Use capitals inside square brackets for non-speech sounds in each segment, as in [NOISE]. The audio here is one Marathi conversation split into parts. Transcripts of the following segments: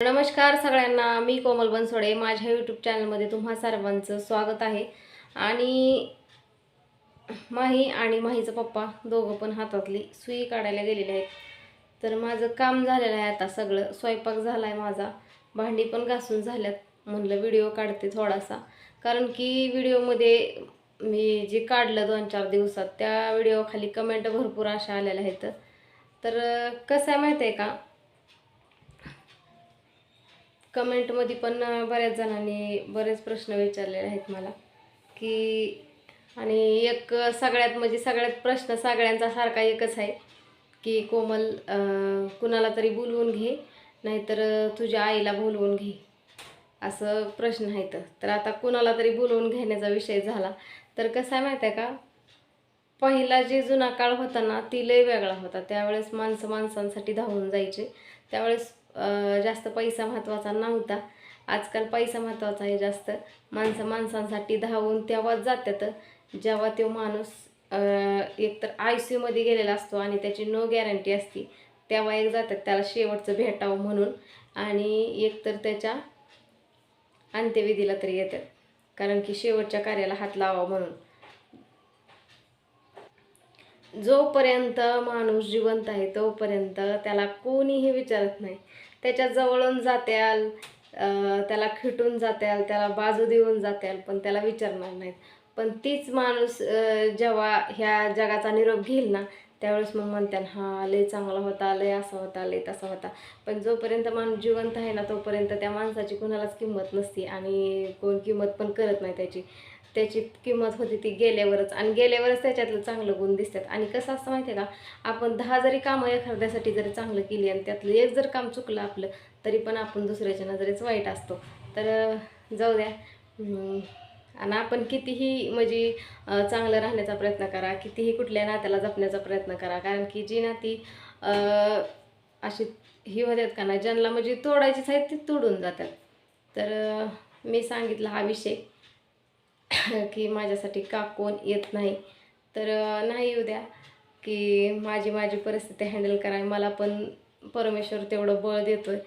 नमस्कार सगळ्यांना मी कोमल बनसोडे. माझ्या यूट्यूब चॅनलमध्ये तुम्हा सर्वांचं स्वागत आहे. आणि माही आणि माहीचा पप्पा दोघं पण हातातली सुई काढायला गेलेले आहेत. तर माझं काम झालेलं आहे आता सगळं. स्वयंपाक झाला आहे माझा. भांडी पण घासून झाल्यात. म्हणलं व्हिडिओ काढते थोडासा. कारण की व्हिडिओमध्ये मी जे काढलं दोन चार दिवसात त्या व्हिडिओखाली कमेंट भरपूर अशा आलेल्या आहेत. तर कसं आहे माहिती आहे का? कमेंटमध्ये पण बऱ्याच जणांनी बरेच प्रश्न विचारलेले आहेत मला. की आणि एक सगळ्यात म्हणजे सगळ्यात प्रश्न सगळ्यांचा सारखा एकच आहे की कोमल कुणाला तरी बोलवून घे नाहीतर तुझ्या आईला बोलवून घे असं प्रश्न आहेत. तर आता कुणाला तरी बोलवून घेण्याचा विषय झाला. तर कसं आहे माहिती आहे का? पहिला जे जुना काळ होता ना ती लय वेगळा होता. त्यावेळेस माणसं माणसांसाठी धावून जायचे. त्यावेळेस जास्त पैसा महत्त्वाचा नव्हता. आजकाल पैसा महत्त्वाचा आहे जास्त. माणसं माणसांसाठी धावून तेव्हाच जातात. जेव्हा तो माणूस एकतर आय सी यूमध्ये गेलेला असतो आणि त्याची नो गॅरंटी असती तेव्हा एक जातात. त्याला शेवटचं भेटावं म्हणून. आणि एकतर त्याच्या अंत्यविधीला तरी येतात. कारण की शेवटच्या कार्याला हात लावा म्हणून. जोपर्यंत माणूस जिवंत आहे तोपर्यंत त्याला कोणीही विचारत नाही. त्याच्या जवळून जात्याल त्याला खिटून जात्याल त्याला बाजू देऊन जात्याल पण त्याला विचारणार नाहीत. पण तीच माणूस जेव्हा ह्या जगाचा निरोप घेईल ना त्यावेळेस मग म्हणतात हा लय चांगला होता लय असा होता लय तसा होता. पण जोपर्यंत माणूस जिवंत आहे ना तोपर्यंत त्या माणसाची कुणालाच किंमत नसते आणि कोण किंमत पण करत नाही त्याची. त्याची किंमत होती ती गेल्यावरच. आणि गेल्यावरच त्याच्यातलं चांगलं गुण दिसतात. आणि कसं असतं माहिती आहे का? आपण दहा जरी कामं एखाद्यासाठी जरी चांगलं केली आणि त्यातलं एक जर काम चुकलं आपलं तरी पण आपण दुसऱ्याच्या नजरेच वाईट असतो. तर जाऊ द्या. आणि आपण कितीही म्हणजे चांगलं राहण्याचा प्रयत्न करा कितीही कुठल्या नात्याला जपण्याचा प्रयत्न करा. कारण की जी नाती अशी ही होतात का ना ज्यांना म्हणजे तोडायचीच आहेत ती तोडून जातात. तर मी सांगितलं हा विषय. [COUGHS] की माझ्यासाठी का कोण येत नाही. तर नाही येऊ द्या. की माझी माझी परिस्थिती हँडल करा मला पण परमेश्वर तेवढं बळ देतो आहे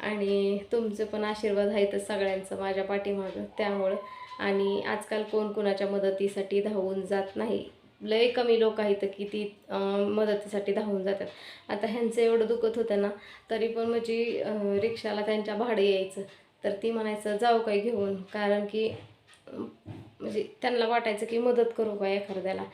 आणि तुमचं पण आशीर्वाद आहेत सगळ्यांचं माझ्या पाठीमागं. त्यामुळं आणि आजकाल कोण कोणाच्या मदतीसाठी धावून जात नाही. लय कमी लोक आहेत की ती मदतीसाठी धावून जातात. आता ह्यांचं एवढं दुखत होतं ना तरी पण म्हणजे रिक्षाला त्यांच्या भाडं यायचं. तर ती म्हणायचं जाऊ काही घेऊन. कारण की म्हणजे त्यांना वाटायचं की मदत करू का एखाद्याला?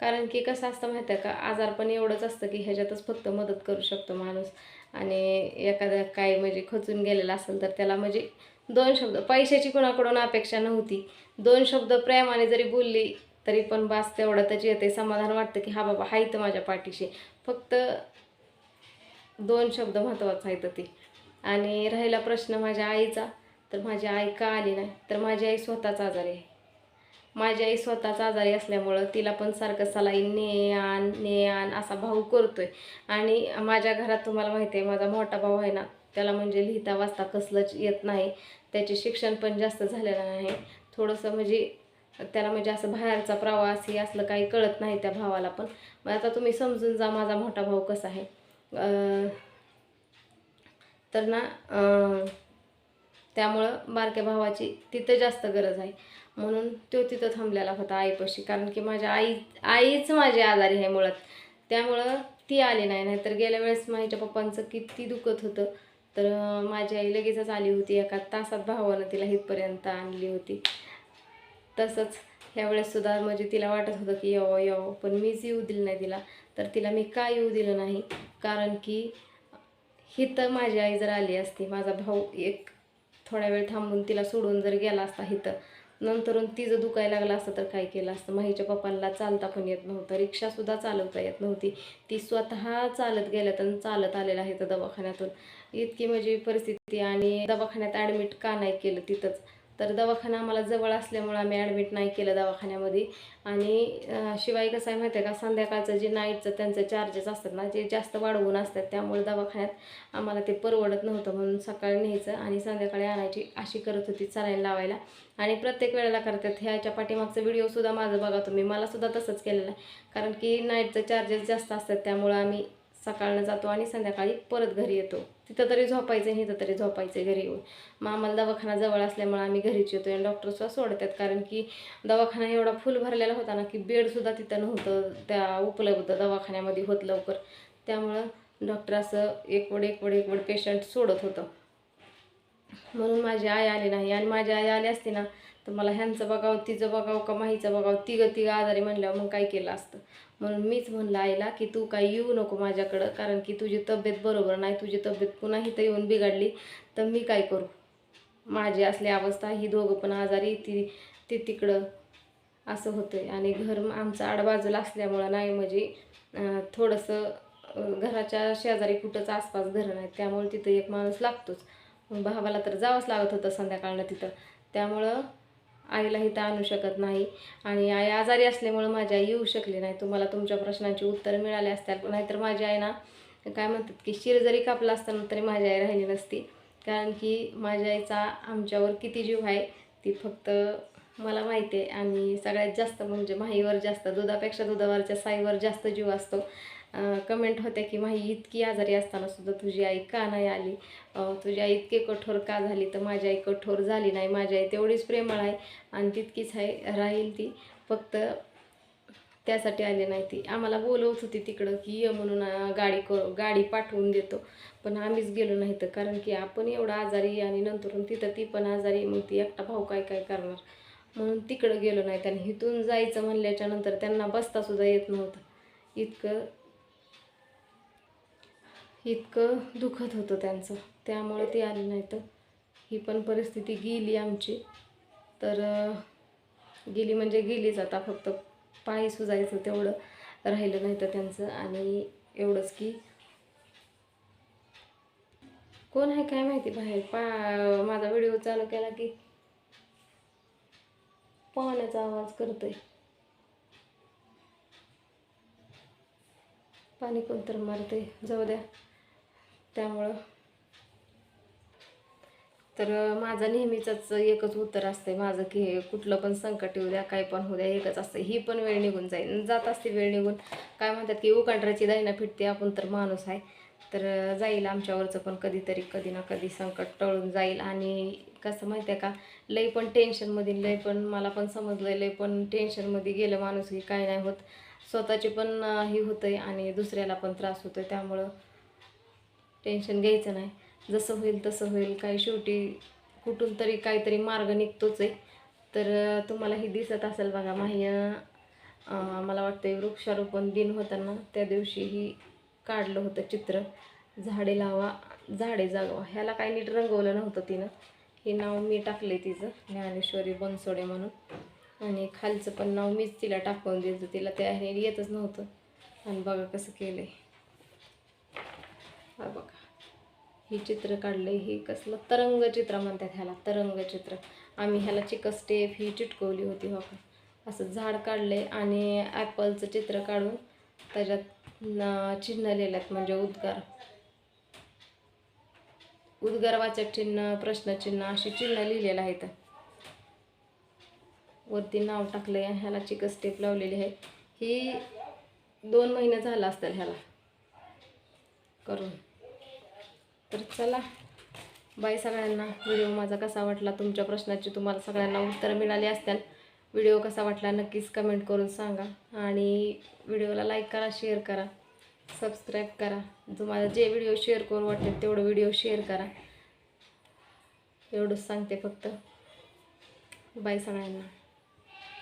कारण की कसं असतं माहिती आहे का आजार पण एवढंच असतं की ह्याच्यातच फक्त मदत करू शकतो माणूस. आणि एखादा काय म्हणजे खचून गेलेला असेल तर त्याला म्हणजे दोन शब्द पैशाची कोणाकडून अपेक्षा नव्हती. दोन शब्द प्रेमाने जरी बोलली तरी पण बास तेवढं त्याची येते. समाधान वाटतं की हा बाबा हा इथं माझ्या पाठीशी. फक्त दोन शब्द महत्त्वाचा आहेत ते. आणि राहिला प्रश्न माझ्या आईचा. तर माझी आई का आली नाही? तर माझी आई स्वतःच आजारी आहे. माझी आई स्वतःच आजारी असल्यामुळं तिला पण सारखं सलाई ने आण ने आण असा भाऊ करतोय. आणि माझ्या घरात तुम्हाला माहिती आहे माझा मोठा भाऊ आहे ना त्याला म्हणजे लिहिता वाचता कसलंच येत नाही. त्याचे शिक्षण पण जास्त झालेलं नाही. थोडंसं म्हणजे त्याला म्हणजे असं बाहेरचा प्रवास हे असलं काही कळत नाही त्या भावाला पण. मग आता तुम्ही समजून जा माझा मोठा भाऊ कसा आहे. तर ना त्यामुळं बारक्या भावाची तिथं जास्त गरज आहे. म्हणून तो तिथं थांबलेला होता आईपाशी. कारण की माझ्या आई आईच माझी आजारी आहे मुळात. त्यामुळं ती आली नाही. नाहीतर गेल्या वेळेस माझ्या पप्पांचं किती दुखत होतं. तर माझी आई लगेचच आली होती. एका तासात भावानं तिला इथपर्यंत आणली होती. तसंच ह्यावेळेससुद्धा म्हणजे तिला वाटत होतं की यावं यावं. पण मीच येऊ दिलं नाही तिला. तर तिला मी का येऊ दिलं नाही? कारण की ही तर माझी आई जर आली असती माझा भाऊ एक थोड्या वेळ थांबून तिला सोडून जर गेला असता इथं नंतरून तिचं दुखायला लागलं असतं तर काय केलं असतं? माहीच्या पप्पांना चालता पण येत नव्हतं. रिक्षासुद्धा चालवता येत नव्हती. ती स्वतः चालत गेल्यात आणि चालत आलेलं आहे तर दवाखान्यातून. इतकी म्हणजे परिस्थिती आणि दवाखान्यात ॲडमिट का नाही केलं तिथंच? तर दवाखाना आम्हाला जवळ असल्यामुळं आम्ही ॲडमिट नाही केलं दवाखान्यामध्ये. आणि शिवाय कसं आहे माहिती आहे का संध्याकाळचं जे नाईटचं त्यांचं चार्जेस असतात ना जे जास्त वाढवून असतात त्यामुळे दवाखान्यात आम्हाला ते परवडत नव्हतं म्हणून सकाळी न्यायचं आणि संध्याकाळी आणायची अशी करत होती चालायला लावायला. आणि प्रत्येक वेळेला करतात. ह्याच्या पाठीमागचं व्हिडिओसुद्धा माझं बघा तुम्ही. मलासुद्धा तसंच केलेलं आहे. कारण की नाईटचं चार्जेस जास्त असतात त्यामुळं आम्ही सकाळनं जातो आणि संध्याकाळी परत घरी येतो. तिथं तरी झोपायचं आणि इथं तरी झोपायचं घरी येऊन. मग आम्हाला दवाखाना जवळ असल्यामुळे आम्ही घरीच येतो आणि डॉक्टरसुद्धा सोडतात. कारण की दवाखाना एवढा फुल भरलेला होता ना की बेडसुद्धा तिथं नव्हतं. त्या उपलब्ध दवाखान्यामध्ये होत लवकर. त्यामुळं डॉक्टर असं एक एकवड एकवड पेशंट सोडत होतं. म्हणून माझी आई आली नाही. आणि माझी आई आली असती ना तर मला ह्यांचं बघावं तिचं बघावं का माहीचं बघावं? तिघं तिघं आजारी म्हणल्यावर मग काय केलं असतं? म्हणून मीच म्हणलं आईला की तू काही येऊ नको माझ्याकडं कारण की तुझी तब्येत बरोबर नाही तुझी तब्येत पुन्हा इथं येऊन बिघडली तर मी काय करू? माझी असली अवस्था ही दोघं पण आजारी ती ती तिकडं. असं होतंय. आणि घर आमचं आडबाजूला असल्यामुळं नाही म्हणजे थोडंसं घराच्या शेजारी कुठंच आसपास घरं नाहीत त्यामुळे तिथं एक माणूस लागतोच. भावाला तर जावंच लागत होतं संध्याकाळनं तिथं. त्यामुळं आईला इथं आणू शकत नाही. आणि आई आजारी असल्यामुळं माझी आई येऊ शकली नाही. तुम्हाला तुमच्या प्रश्नांची उत्तरं मिळाली असतात नाहीतर माझी आई ना काय म्हणतात की शिर जरी कापला असताना तरी माझी आई राहिली नसती. कारण की माझ्या आईचा आमच्यावर किती जीव आहे ती फक्त मला माहिती आहे. आणि सगळ्यात जास्त म्हणजे माहीवर जास्त दुधापेक्षा दुधावरच्या साईवर जास्त जीव असतो. कमेंट होत्या की माही इतकी आजारी असताना सुद्धा तुझी आई का नाही आली? तुझी आई इतकी कठोर का झाली? तर माझी आई कठोर झाली नाही. माझी आई तेवढीच प्रेमळ आहे आणि तितकीच आहे राहील ती. फक्त त्यासाठी आली नाही ती. आम्हाला बोलवत होती तिकडं की ये म्हणून गाडी क गाडी पाठवून देतो. पण आम्हीच गेलो नाही तर कारण की आपण एवढं आजारी आणि नंतरून तिथं ती पण आजारी मग ती एकटा भाऊ काय काय करणार? म्हणून तिकडं गेलो नाही. आणि इथून जायचं म्हणल्याच्या नंतर त्यांना बसतासुद्धा येत नव्हतं. इतकं इतकं दुखत होतं त्यांचं. त्यामुळे ते आले नाही तर. ही पण परिस्थिती गेली आमची. तर गेली म्हणजे गेलीच आता. फक्त पाय सुजायचं तेवढं राहिलं नाही तर त्यांचं. आणि एवढंच की कोण आहे काय माहिती बाहेर? पा माझा व्हिडिओ चालू केला की पाण्याचा आवाज करतोय. पाणी कोणतर मारते जाऊ द्या. त्यामुळं. तर माझा माझं नेहमीचंच एकच उत्तर असते माझं की हे कुठलं पण संकट येऊ द्या काय पण होऊ द्या एकच असतं ही पण वेळ निघून जाईल. जात असते वेळ निघून काय म्हणतात की उकांड्राची दैना फिटते आपण तर माणूस आहे. तर जाईल आमच्यावरचं पण कधीतरी कधी ना कधी संकट टळून जाईल. आणि कसं माहिती आहे का लई पण टेन्शनमध्ये लई पण मला पण समजलं लई पण टेन्शनमध्ये गेलं माणूस की काय नाही होत. स्वतःची पण हे हे होतंय आणि दुसऱ्याला पण त्रास होतोय. त्यामुळं टेन्शन घ्यायचं नाही. जसं होईल तसं होईल. काही शेवटी कुठून तरी काहीतरी मार्ग निघतोच आहे. तर तुम्हाला ही दिसत असेल बघा माही मला वाटतं वृक्षारोपण दिन होताना त्या दिवशी ही काढलं होतं चित्र. झाडे लावा झाडे जागवा. ह्याला काही नीट रंगवलं नव्हतं तिनं. हे नाव मी टाकले तिचं ज्ञानेश्वरी बनसोडे म्हणून. आणि खालचं पण नाव मीच तिला टाकून द्यायचं तिला त्या हे येतच नव्हतं. आणि बघा कसं केलं आहे हा बघा. ही चित्र काढले ही कसलं तरंग चित्र म्हणतात ह्याला तरंग चित्र. आम्ही ह्याला चिकस्टेप ही चिटकवली होती हो का? असं झाड काढले आणि ॲपलचं चित्र काढून त्याच्यात चिन्ह लिहिल्यात म्हणजे उद्गार. उद्गारवाचक चिन्ह प्रश्नचिन्ह असे चिन्ह लिहिलेलं आहे वरती नाव टाकलंय ह्याला चिकस स्टेप लावलेली आहे. ही दोन महिने झाला असतील ह्याला करून. तर चला. बाय सगळ्यांना. व्हिडिओ माझा कसा वाटला तुमच्या प्रश्नाची तुम्हाला सगळ्यांना उत्तरं मिळाली असतील. व्हिडिओ कसा वाटला नक्कीच कमेंट करून सांगा. आणि व्हिडिओला लाईक करा शेअर करा. सबस्क्राईब करा. तुम्हाला जे व्हिडिओ शेअर करून वाटते तेवढं व्हिडिओ शेअर करा. एवढंच सांगते फक्त. बाय सगळ्यांना.